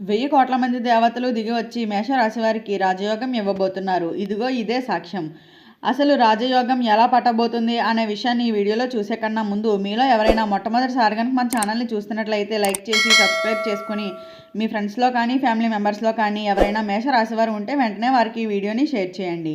వెయ్యి కోట్ల మంది దేవతలు దిగి వచ్చి మేషరాశి వారికి రాజయోగం ఇవ్వబోతున్నారు. ఇదిగో ఇదే సాక్ష్యం. అసలు రాజయోగం ఎలా పట్టబోతుంది అనే విషయాన్ని ఈ వీడియోలో చూసే కన్నా ముందు మీలో ఎవరైనా మొట్టమొదటిసారి కనుక మన ఛానల్ని చూస్తున్నట్లయితే లైక్ చేసి సబ్స్క్రైబ్ చేసుకుని మీ ఫ్రెండ్స్లో కానీ ఫ్యామిలీ మెంబర్స్లో కానీ ఎవరైనా మేషరాశి వారు ఉంటే వెంటనే వారికి ఈ వీడియోని షేర్ చేయండి.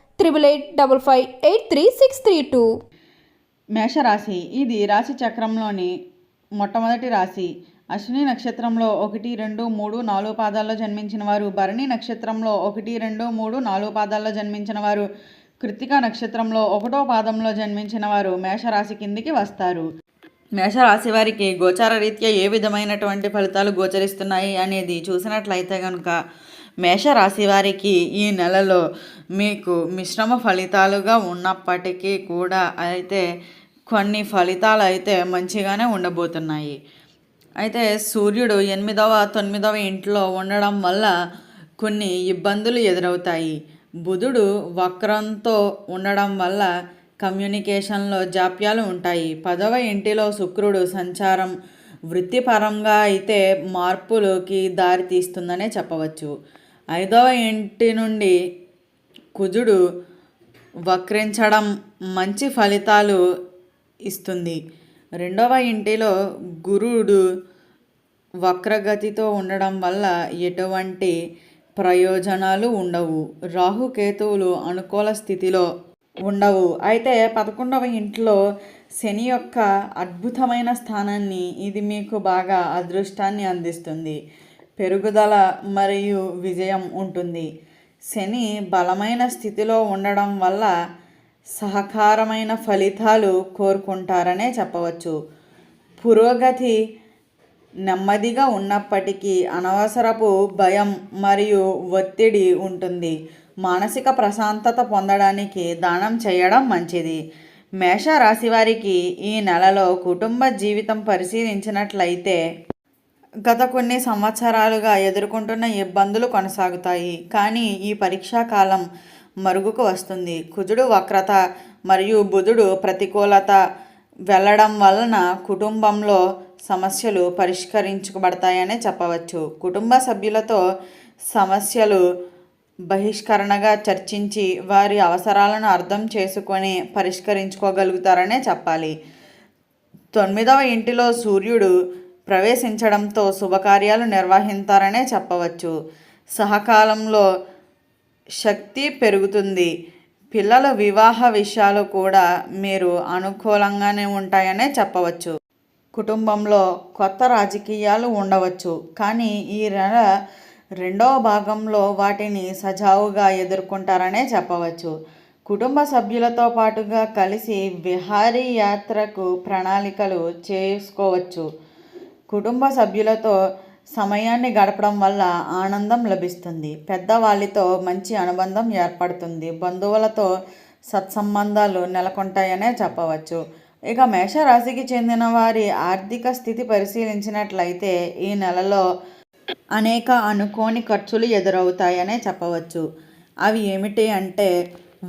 triple eight double five eight three six three two మేషరాశి. ఇది రాశి చక్రంలోని మొట్టమొదటి రాశి. అశ్విని నక్షత్రంలో ఒకటి రెండు మూడు నాలుగు పాదాల్లో జన్మించిన వారు. భరణి నక్షత్రంలో ఒకటి రెండు మూడు నాలుగు పాదాల్లో జన్మించిన వారు. కృతిక నక్షత్రంలో ఒకటో పాదంలో జన్మించిన వారు మేషరాశి కిందికి వస్తారు. మేషరాశి వారికి గోచార రీత్యా ఏ విధమైనటువంటి ఫలితాలు గోచరిస్తున్నాయి అనేది చూసినట్లయితే కనుక మేషరాశి వారికి ఈ నెలలో మీకు మిశ్రమ ఫలితాలుగా ఉన్నప్పటికీ కూడా అయితే కొన్ని ఫలితాలు అయితే మంచిగానే ఉండబోతున్నాయి. అయితే సూర్యుడు ఎనిమిదవ తొమ్మిదవ ఇంట్లో ఉండడం వల్ల కొన్ని ఇబ్బందులు ఎదురవుతాయి. బుధుడు వక్రంతో ఉండడం వల్ల కమ్యూనికేషన్లో జాప్యాలు ఉంటాయి. పదవ ఇంటిలో శుక్రుడు సంచారం వృత్తిపరంగా అయితే మార్పులకి దారి తీస్తుందనే చెప్పవచ్చు. ఐదవ ఇంటి నుండి కుజుడు వక్రించడం మంచి ఫలితాలు ఇస్తుంది. రెండవ ఇంటిలో గురుడు వక్రగతితో ఉండడం వల్ల ఎటువంటి ప్రయోజనాలు ఉండవు. రాహుకేతువులు అనుకూల స్థితిలో ఉండవు. అయితే పదకొండవ ఇంట్లో శని యొక్క అద్భుతమైన స్థానాన్ని ఇది మీకు బాగా అదృష్టాన్ని అందిస్తుంది. పెరుగుదల మరియు విజయం ఉంటుంది. శని బలమైన స్థితిలో ఉండడం వల్ల సహకారమైన ఫలితాలు కోరుకుంటారనే చెప్పవచ్చు. పురోగతి నెమ్మదిగా ఉన్నప్పటికీ అనవసరపు భయం మరియు ఒత్తిడి ఉంటుంది. మానసిక ప్రశాంతత పొందడానికి దానం చేయడం మంచిది. మేష రాశి వారికి ఈ నెలలో కుటుంబ జీవితం పరిశీలించినట్లయితే గత కొన్ని సంవత్సరాలుగా ఎదుర్కొంటున్న ఇబ్బందులు కొనసాగుతాయి. కానీ ఈ పరీక్షా కాలం మరుగుకు వస్తుంది. కుజుడు వక్రత మరియు బుధుడు ప్రతికూలత వెళ్ళడం వలన కుటుంబంలో సమస్యలు పరిష్కరించబడతాయనే చెప్పవచ్చు. కుటుంబ సభ్యులతో సమస్యలు బహిష్కరణగా చర్చించి వారి అవసరాలను అర్థం చేసుకొని పరిష్కరించుకోగలుగుతారనే చెప్పాలి. తొమ్మిదవ ఇంటిలో సూర్యుడు ప్రవేశించడంతో శుభకార్యాలు నిర్వహిస్తారనే చెప్పవచ్చు. సహకాలంలో శక్తి పెరుగుతుంది. పిల్లల వివాహ విషయాలు కూడా మీరు అనుకూలంగానే ఉంటాయనే చెప్పవచ్చు. కుటుంబంలో కొత్త రాజకీయాలు ఉండవచ్చు. కానీ ఈ నెల రెండవ భాగంలో వాటిని సజావుగా ఎదుర్కొంటారనే చెప్పవచ్చు. కుటుంబ సభ్యులతో పాటుగా కలిసి విహారీ యాత్రకు ప్రణాళికలు చేసుకోవచ్చు. కుటుంబ సభ్యులతో సమయాన్ని గడపడం వల్ల ఆనందం లభిస్తుంది. పెద్దవాళ్ళతో మంచి అనుబంధం ఏర్పడుతుంది. బంధువులతో సత్సంబంధాలు నెలకొంటాయనే చెప్పవచ్చు. ఇక మేషరాశికి చెందిన వారి ఆర్థిక స్థితి పరిశీలించినట్లయితే ఈ నెలలో అనేక అనుకోని ఖర్చులు ఎదురవుతాయనే చెప్పవచ్చు. అవి ఏమిటి అంటే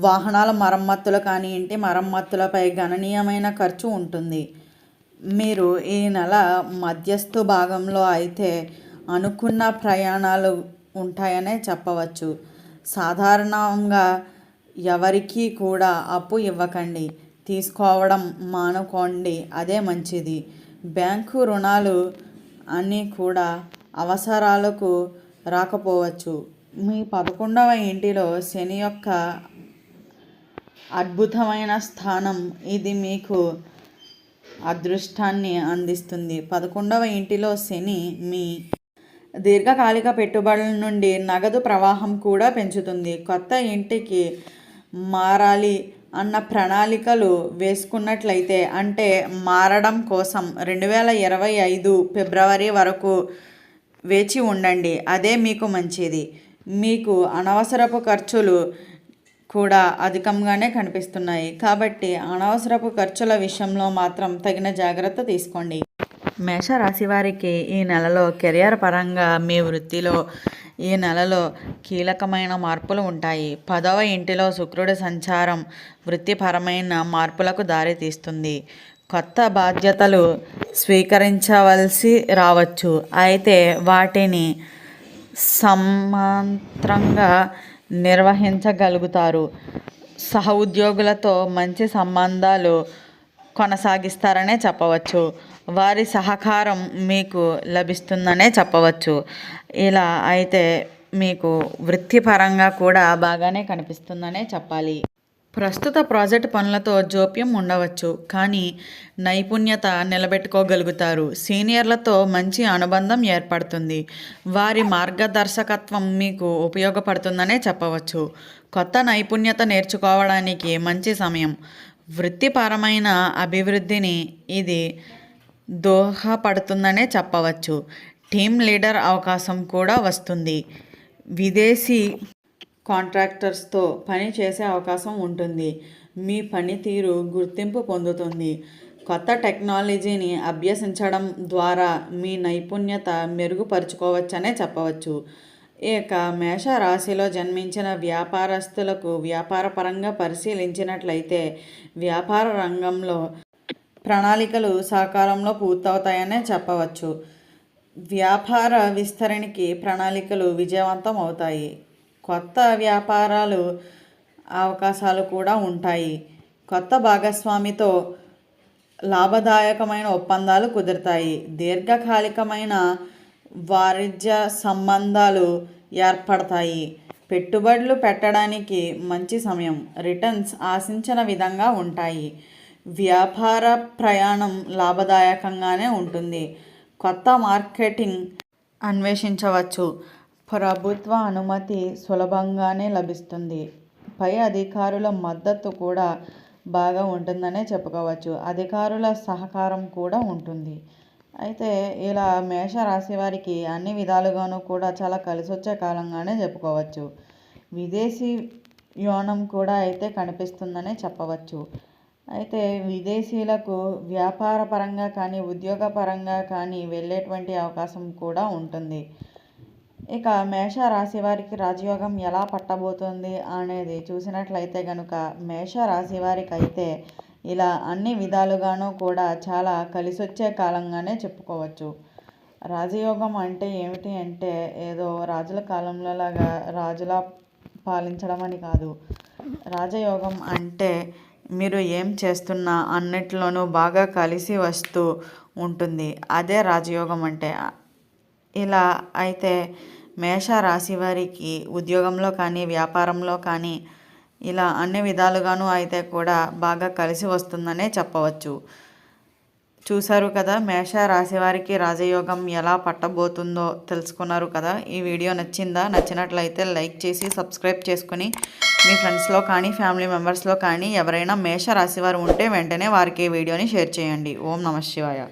వాహనాల మరమ్మతులు కానీ ఇంటి మరమ్మతులపై గణనీయమైన ఖర్చు ఉంటుంది. మీరు ఈ నెల మధ్యస్థు భాగంలో అయితే అనుకున్న ప్రయాణాలు ఉంటాయనే చెప్పవచ్చు. సాధారణంగా ఎవరికీ కూడా అప్పు ఇవ్వకండి. తీసుకోవడం మానుకోండి. అదే మంచిది. బ్యాంకు రుణాలు అన్నీ కూడా అవసరాలకు రాకపోవచ్చు. మీ పదకొండవ ఇంటిలో శని యొక్క అద్భుతమైన స్థానం. ఇది మీకు అదృష్టాన్ని అందిస్తుంది. పదకొండవ ఇంటిలో శని మీ దీర్ఘకాలిక పెట్టుబడుల నుండి నగదు ప్రవాహం కూడా పెంచుతుంది. కొత్త ఇంటికి మారాలి అన్న ప్రణాళికలు వేసుకున్నట్లయితే అంటే మారడం కోసం రెండు వేల ఇరవై ఐదు ఫిబ్రవరి వరకు వేచి ఉండండి. అదే మీకు మంచిది. మీకు అనవసరపు ఖర్చులు కూడా అధికంగానే కనిపిస్తున్నాయి. కాబట్టి అనవసరపు ఖర్చుల విషయంలో మాత్రం తగిన జాగ్రత్త తీసుకోండి. మేషరాశి వారికి ఈ నెలలో కెరియర్ పరంగా మీ వృత్తిలో ఈ నెలలో కీలకమైన మార్పులు ఉంటాయి. పదవ ఇంటిలో శుక్రుడి సంచారం వృత్తిపరమైన మార్పులకు దారితీస్తుంది కొత్త బాధ్యతలు స్వీకరించవలసి రావచ్చు. అయితే వాటిని సమాంతరంగా నిర్వహించగలుగుతారు. సహ ఉద్యోగులతో మంచి సంబంధాలు కొనసాగిస్తారనే చెప్పవచ్చు. వారి సహకారం మీకు లభిస్తుందనే చెప్పవచ్చు. ఇలా అయితే మీకు వృత్తిపరంగా కూడా బాగానే కనిపిస్తుందనే చెప్పాలి. ప్రస్తుత ప్రాజెక్ట్ పనులతో జోప్యం ఉండవచ్చు కానీ నైపుణ్యత నిలబెట్టుకోగలుగుతారు. సీనియర్లతో మంచి అనుబంధం ఏర్పడుతుంది. వారి మార్గదర్శకత్వం మీకు ఉపయోగపడుతుందనే చెప్పవచ్చు. కొత్త నైపుణ్యత నేర్చుకోవడానికి మంచి సమయం. వృత్తిపరమైన అభివృద్ధిని ఇది దోహపడుతుందనే చెప్పవచ్చు. టీమ్ లీడర్ అవకాశం కూడా వస్తుంది. విదేశీ కాంట్రాక్టర్స్తో పని చేసే అవకాశం ఉంటుంది. మీ పనితీరు గుర్తింపు పొందుతుంది. కొత్త టెక్నాలజీని అభ్యసించడం ద్వారా మీ నైపుణ్యత మెరుగుపరుచుకోవచ్చనే చెప్పవచ్చు. ఇక మేష రాశిలో జన్మించిన వ్యాపారస్తులకు వ్యాపారపరంగా పరిశీలించినట్లయితే వ్యాపార రంగంలో ప్రణాళికలు సకాలంలో పూర్తవుతాయనే చెప్పవచ్చు. వ్యాపార విస్తరణకి ప్రణాళికలు విజయవంతం అవుతాయి. కొత్త వ్యాపారాలు అవకాశాలు కూడా ఉంటాయి. కొత్త భాగస్వామితో లాభదాయకమైన ఒప్పందాలు కుదురుతాయి. దీర్ఘకాలికమైన వాణిజ్య సంబంధాలు ఏర్పడతాయి. పెట్టుబడులు పెట్టడానికి మంచి సమయం. రిటర్న్స్ ఆశించిన విధంగా ఉంటాయి. వ్యాపార ప్రయాణం లాభదాయకంగానే ఉంటుంది. కొత్త మార్కెటింగ్ అన్వేషించవచ్చు. ప్రభుత్వ అనుమతి సులభంగానే లభిస్తుంది. పై అధికారుల మద్దతు కూడా బాగా ఉంటుందనే చెప్పుకోవచ్చు. అధికారుల సహకారం కూడా ఉంటుంది. అయితే ఇలా మేషరాశి వారికి అన్ని విధాలుగాను కూడా చాలా కలిసొచ్చే కాలంగానే చెప్పుకోవచ్చు. విదేశీ యోనం కూడా అయితే కనిపిస్తుందనే చెప్పవచ్చు. అయితే విదేశీలకు వ్యాపార పరంగా కానీ ఉద్యోగపరంగా కానీ వెళ్ళేటువంటి అవకాశం కూడా ఉంటుంది. ఇక మేష రాశి వారికి రాజయోగం ఎలా పట్టబోతుంది అనేది చూసినట్లయితే కనుక మేష రాశి వారికి అయితే ఇలా అన్ని విధాలుగానూ కూడా చాలా కలిసొచ్చే కాలంగానే చెప్పుకోవచ్చు. రాజయోగం అంటే ఏమిటి అంటే ఏదో రాజుల కాలంలోలాగా రాజులా పాలించడం అని కాదు. రాజయోగం అంటే మీరు ఏం చేస్తున్నా అన్నిట్లోనూ బాగా కలిసి వస్తూ ఉంటుంది. అదే రాజయోగం అంటే. ఇలా అయితే మేషరాశి వారికి ఉద్యోగంలో కానీ వ్యాపారంలో కానీ ఇలా అన్ని విధాలుగాను అయితే కూడా బాగా కలిసి వస్తుందనే చెప్పవచ్చు. చూశారు కదా మేష రాశి వారికి రాజయోగం ఎలా పట్టబోతుందో తెలుసుకున్నారు కదా. ఈ వీడియో నచ్చిందా? నచ్చినట్లయితే లైక్ చేసి సబ్స్క్రైబ్ చేసుకుని మీ ఫ్రెండ్స్లో కానీ ఫ్యామిలీ మెంబర్స్లో కానీ ఎవరైనా మేష రాశి వారు ఉంటే వెంటనే వారికి ఈ వీడియోని షేర్ చేయండి. ఓం నమ శివాయ.